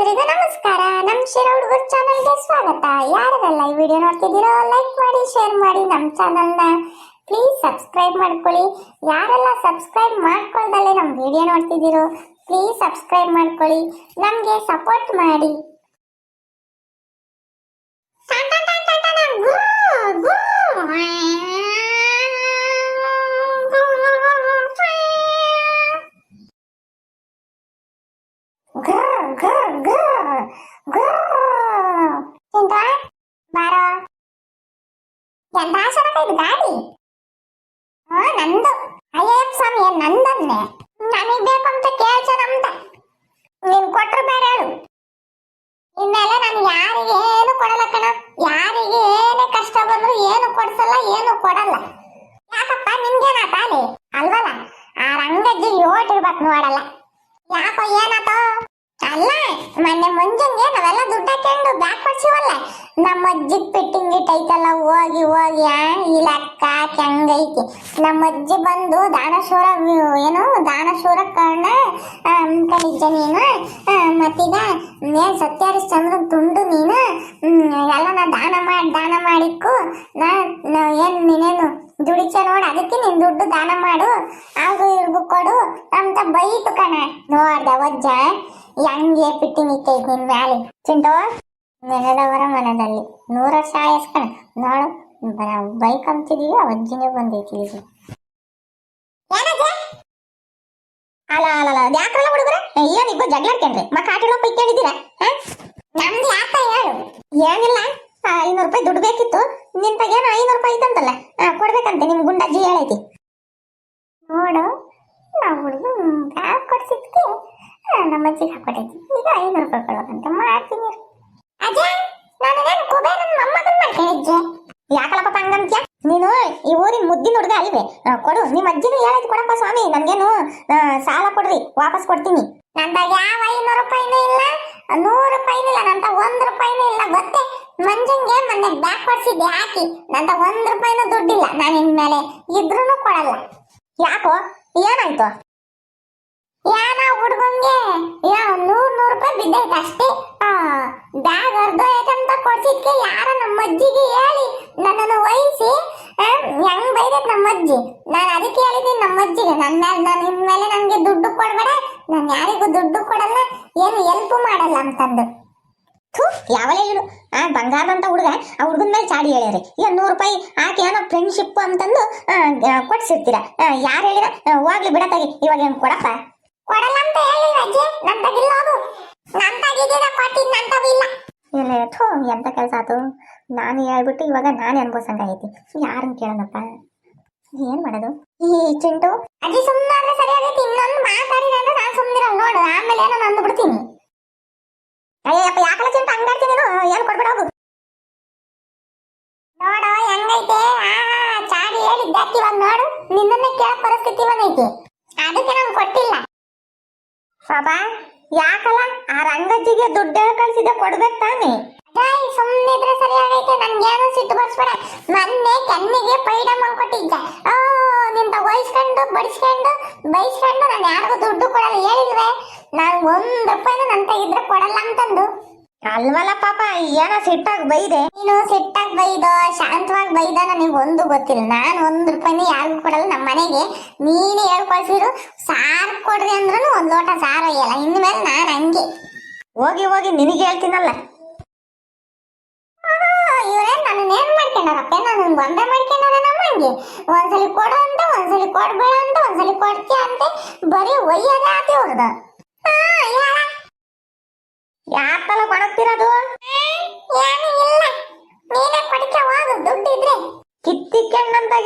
ಎಲ್ರಿಗೂ ನಮಸ್ಕಾರ. ನಮ್ ಶಿರ ಹುಡುಗರ್ ಚಾನಲ್ಗೆ ಸ್ವಾಗತ. ಯಾರೆಲ್ಲ ಈ ವಿಡಿಯೋ ನೋಡ್ತಿದ್ದೀರೋ ಲೈಕ್ ಮಾಡಿ ಶೇರ್ ಮಾಡಿ ನಮ್ ಚಾನಲ್ನ ಪ್ಲೀಸ್ ಸಬ್ಸ್ಕ್ರೈಬ್ ಮಾಡ್ಕೊಳ್ಳಿ. ಯಾರೆಲ್ಲ ಸಬ್ಸ್ಕ್ರೈಬ್ ಮಾಡ್ಕೊಳ್ದಲ್ಲೇ ನಮ್ಮ ವಿಡಿಯೋ ನೋಡ್ತಿದ್ದೀರೋ ಪ್ಲೀಸ್ ಸಬ್ಸ್ಕ್ರೈಬ್ ಮಾಡ್ಕೊಳ್ಳಿ. ನಮಗೆ ಸಪೋರ್ಟ್ ಮಾಡಿ. ಗ್ರರ್ ಗ್ರರ್ ಗ್ರರ್ ಗ್ರರ್. ಎಂತ ಬಾರೋ ಎಂತ ಆಶಾರಕ ಇದು ಹಾ ನಂದು. ಅಯ್ಯಪ್ಪ ಸ್ವಾಮಿ ನಂದನ್ನೇ? ನನಗ್ ಬೇಕು ಅಂತ ಕೇಳ್ಸೋಣ ಅಂತ ನೀನ್ ಕೊಟ್ರು ನಾನು ಯಾರಿಗೆ ಏನು ಕೊಡಲ್ಲ ಕಣ. ಏನೇ ಕಷ್ಟ ಬಂದ್ರು ಏನು ಕೊಡ್ಸಲ್ಲ, ಏನು ಕೊಡಲ್ಲ. ಯಾಕಪ್ಪ ನಿಮ್ಗೇನ ತಾಲಿ ಅಲ್ವಲ್ಲ? ಆ ರಂಗಜ್ಜಿ ನೋಡಲ್ಲ ಯಾಕೋ ಏನಾತೋ ಅಲ್ಲ ಮೊನ್ನೆ ಮುಂಜಾನೆ ನಾವೆಲ್ಲ ದುಡ್ಡು ಹಾಕೊಂಡು ಬ್ಯಾಗ್ ಕೊಡ್ಸಿವಲ್ಲ ನಮ್ಮ ಅಜ್ಜಿ ಫಿಟ್ಟಿಂಗ್ ಐತಲ್ಲ ಹೋಗಿ ಹೋಗಿ, ಆ, ಈ ಲೆಕ್ಕ ಹೆಂಗೈತಿ ನಮ್ಮ ಅಜ್ಜಿ ಬಂದು ದಾನಶೂರ, ಏನು, ದಾನಶೂರ ಕರ್ಣ ಅನ್ಕೊಂಡಿದ್ದೆ ನೀನು ಮತ್ತೀಗ ಏನ್ ಸತ್ಯಹರಿಶ್ಚಂದ್ರ ತುಂಡು ನೀನು. ಎಲ್ಲ ನಾ ದಾನ ಮಾಡಿ, ದಾನ ಮಾಡಿಕ್ಕು. ನಾ, ಏನ್, ನೀನೇನು ದುಡಿಚ ನೋಡಿ, ಅದಕ್ಕೆ ನೀನ್ ದುಡ್ಡು ದಾನ ಮಾಡು. ಹಾಗೂ ಇವ್ರಿಗೂ ಕೊಡು. ಅಂತ ಬೈತು ಕಣ. ನೋಡ್ದ ವಜ್ಜ ಹೆಂಗೆ ಪಿಟ್ಟಿ ಇತ್ತೈತಿ ನಿನ್ ಮ್ಯಾಲೆ. ಚಿಂಟೋ ನೆಲದವರ ಮನದಲ್ಲಿ. ನೂರ ವರ್ಷ ಆಯಸ್ಕಣ ನೋಡು ಬೈಕ್ ಅಂತಿದೀವಿ, ಆ ವಜ್ಜಿನೇ ಬಂದೈತಿ ಇಲ್ಲಿ ಅಲ್ಲ ಅಲ್ಲ ಅಲ್ಲ ಯಾಕಲ್ಲ ಹುಡುಗರ? ಏನಿಬ್ಬ ಜಗಳಾಡ್ಕೊಂಡ್ರಿ. ಮಕ್ಕ ಆಟೋ ಪೈಕೊಂಡಿದ್ದೀರಾ ನಮ್ದು ಯಾಕ ಹೇಳು. ಏನಿಲ್ಲ. ಐನೂರು ರೂಪಾಯಿ ದುಡ್ಡು ಬೇಕಿತ್ತು ನಿಂತಾಗ ಏನೋ ಐನೂರು ರೂಪಾಯಿ ಇತ್ತಂತಲ್ಲ ಆ, ಕೊಡ್ಬೇಕಂತೆ ನಿಮ್ ಗುಂಡಾಜಿ ಹೇಳೈತಿ. ನೋಡು ನಾವು ಹುಡುಗ ಬ್ಯಾಗ್ ಕೊಡ್ಸಿದ್ಕೆ ನಮ್ಮ ಅಜ್ಜಿಗೆ ಹಾಕೊಟ್ಟೈತಿ. ಈಗ ಐನೂರು ರೂಪಾಯಿ ಕೊಡ್ಬೇಕಂತ ಮಾಡ್ತೀನಿ. ಅಜ್ಜ ನಾನು ಏನು ಕುಬೇರನ್ ಮೊಮ್ಮಗನ್ ಮಾಡ್ಕೊಂಡಿದ್ದೆ ಯಾಕಲ್ಲಪ್ಪ ಹಂಗಂತ್ಯ? ನೀನು ಈ ಊರಿನ ಮುದ್ದಿನ ಹುಡುಗ ಅಲ್ವೇ? ಆ, ಕೊಡು ನಿಮ್ಮ ಅಜ್ಜಿನೂ ಹೇಳೈತಿ ಕೊಡಪ್ಪ ಸ್ವಾಮಿ ನನ್ಗೇನು ಆ, ಸಾಲ ಕೊಡ್ರಿ ವಾಪಸ್ ಕೊಡ್ತೀನಿ. ನಂದಾಗ ಯಾವ ಐನೂರು ರೂಪಾಯಿನೂ ಇಲ್ಲ ನೂರು ರೂಪಾಯಿನೂ ಇಲ್ಲ ನಂತ ಒಂದು ರೂಪಾಯಿನೂ ಇಲ್ಲ ಗೊತ್ತೇ? ಮಂಜಂಗೆ ಮೊನ್ನೆ ಬ್ಯಾಕ್ ಹೊಡ್ಸಿದ್ದೆ ಹಾಕಿ. ನಂತ ಒಂದು ರೂಪಾಯಿನೂ ದುಡ್ಡಿಲ್ಲ. ನಾನು ಇನ್ಮೇಲೆ ಇದ್ರೂ ಕೊಡಲ್ಲ. ಯಾಕೋ? ಏನಾಯ್ತು? ಯಾನ ಹುಡ್ಗಂಗೆ? ಯಾ, ನೂರ್ ರೂಪಾಯಿ ಬಿದ್ದೈತೆ ಅಷ್ಟೇ. ಬ್ಯಾಗ್ ಅರ್ಧ ಐತಂತ ಕೊಡ್ಸಿದ್ಕೆ ಯಾರ ನಮ್ಮ ಅಜ್ಜಿಗೆ ಹೇಳಿ. ನನ್ನನ್ನು ವಹಿಸಿ ಹೆಂಗ್ ಬೈದೈತೆ ನಮ್ಮ ಅಜ್ಜಿ? ನಾನು ಅದಕ್ಕೆ ಹೇಳಿದ್ದೀನಿ ನಮ್ಮ ಅಜ್ಜಿಗೆ. ನನ್ನ ಮೇಲೆ ನಾನು ಇನ್ಮೇಲೆ ನನಗೆ ದುಡ್ಡು ಕೊಡ್ಬೇಡ. ನಾನು ಯಾರಿಗೂ ದುಡ್ಡು ಕೊಡಲ್ಲ, ಏನು ಹೆಲ್ಪ್ ಮಾಡಲ್ಲ ಅಂತಂದು. ಥೂ, ಯಾವಲೇ ಹೇಳು. ಆ ಬಂಗಾರದಂತ ಹುಡುಗ, ಆ ಹುಡುಗನ ಮೇಲೆ ಚಾಡಿ ಹೇಳ್ಯಾರಿ ಈಗ ನೂರು ರೂಪಾಯಿ ಆಕೆ ಏನೋ ಫ್ರೆಂಡ್ಶಿಪ್ ಅಂತಂದು ಕೊಡ್ಸಿರ್ತೀರ. ಯಾರು ಹೇಳಿರ ಹೋಗ್ಲಿ ಬಿಡತ್ತಾಗಿ ಇವಾಗ ಏನು ಕೊಡಪ್ಪ? ಕೊಡಲ್ಲ ಅಂತ ಹೇಳಿರ ಅಜ್ಜಿ ಇಲ್ಲ ಥೋ, ಎಂತ ಕೆಲಸ ಆತು ನಾನು ಹೇಳ್ಬಿಟ್ಟು ಇವಾಗ ನಾನು ಐತಿ ಯಾರನ್ನ ಕೇಳೋಣಪ್ಪ? ಏನ್ ಮಾಡೋದು? ಈ ಚಿಂಟು, ಅಜ್ಜಿ ಸುಮ್ಮನೆ ಸರಿಯಾಗಿ ಸರಿ ಇನ್ನೊಂದು ಮಾತಾಡಿದ್ರೆ ನೋಡು ಆಮೇಲೆ ಏನೋ ನಂದು ಬಿಡ್ತೀನಿ ಅಯ್ಯಪ್ಪ ಯಾಕಲ ಚಿಂಟು ಹಂಗಾಡ್ತೀನಿ ನೀನು? ಏನು ಕೊಡ್ಬೇಡ, ಹೋಗು. ನೋಡು, ಹೆಂಗೈತೆ? ಆ, ಚಾಡಿ ಹೇಳಿದ್ದಾಕಿ ಇವಾಗ ನೋಡು. ನಿನ್ನನ್ನ ಕೇಳೋ ಪರಿಸ್ಥಿತಿ ಬಂದೈತಿ. ಅದಕ್ಕೆ ನಮ್ಗೆ ಕೊಟ್ಟಿಲ್ಲ. ಬಾಬಾ ಯಾಕಲ್ಲ ಆ ರಂಗಜ್ಜಿಗೆ ದುಡ್ಡು ಕಳ್ಸಿದ ಕೊಡ್ಬೇಕು ತಾನೆ. ಅದಾಯ್ ಸುಮ್ಮನೆ ಇದ್ರೆ ಸರಿ ಆಗೈತೆ. ನನ್ಗೇನು ಸಿಟ್ಟು ಬರ್ಸ್ಬೇಡ. ಮೊನ್ನೆ ಕೆನ್ನಿಗೆ ಪೈಡ ಕೊಟ್ಟಿದ್ದೆ. ಆ ನಿಂತ ಬಡಿಸ್ಕೊಂಡು ಬೈಸ್ಕೊಂಡು ನಾನು ಯಾರಿಗೂ ದುಡ್ಡು ಕೊಡಲ್ಲ. ಹೇಳಿಲ್ವೇ ನಾನು ಒಂದ್ ರೂಪಾಯಿನೂ ನನ್ನ ತೆಗಿದ್ರೆ ಕೊಡಲ್ಲ ಅಂತಂದು. ಅಲ್ವಲ್ಲ ಪಾಪ ಏನೋ ಸಿಟ್ಟಾಗಿ ಬೈದೆ? ನೀನು ಸಿಟ್ಟಾಗಿ ಬೈದೋ ಶಾಂತವಾಗಿ ಬೈದ ನನಗೆ ಒಂದು ಗೊತ್ತಿಲ್ಲ. ನಾನು ಒಂದ್ ರೂಪಾಯಿನೂ ಯಾರಿಗೂ ಕೊಡಲ್ಲ ನಮ್ಮ ಮನೆಗೆ ನೀನೇ ಹೇಳ್ಕೊಳ್ಸಿರು. ಸಾರು ಕೊಡ್ರಿ ಅಂದ್ರೂ ಒಂದ್ ಲೋಟ ಸಾರು ಒಯ್ಯಲ್ಲ. ಇನ್ಮೇಲೆ ನಾನು ಹಂಗೆ. ಹೋಗಿ ಹೋಗಿ ನಿನಗೆ ಹೇಳ್ತೀನಲ್ಲ. ನನ್ನ ಏನ್ ಮಾಡ್ಕೊಂಡಾರಪ್ಪ ನಾನು ಗೊಂಬೆ ಮಾಡ್ಕೊಂಡಾರ ನಮ್ಮಂಗೆ? ಒಂದ್ಸಲಿ ಕೊಡು ಅಂತ, ಒಂದ್ಸಲಿ ಕೊಡ್ಬೇಡ ಅಂತ, ಒಂದ್ಸಲಿ ಕೊಡ್ತೀಯ ಅಂತ, ಬರೀ ಒಯ್ಯೋದೇ ಆತಿ ಅವ್ರದ್ದು ಯಾಕಲ್ಲ ಕೊಡಕ್ತಿರೋದು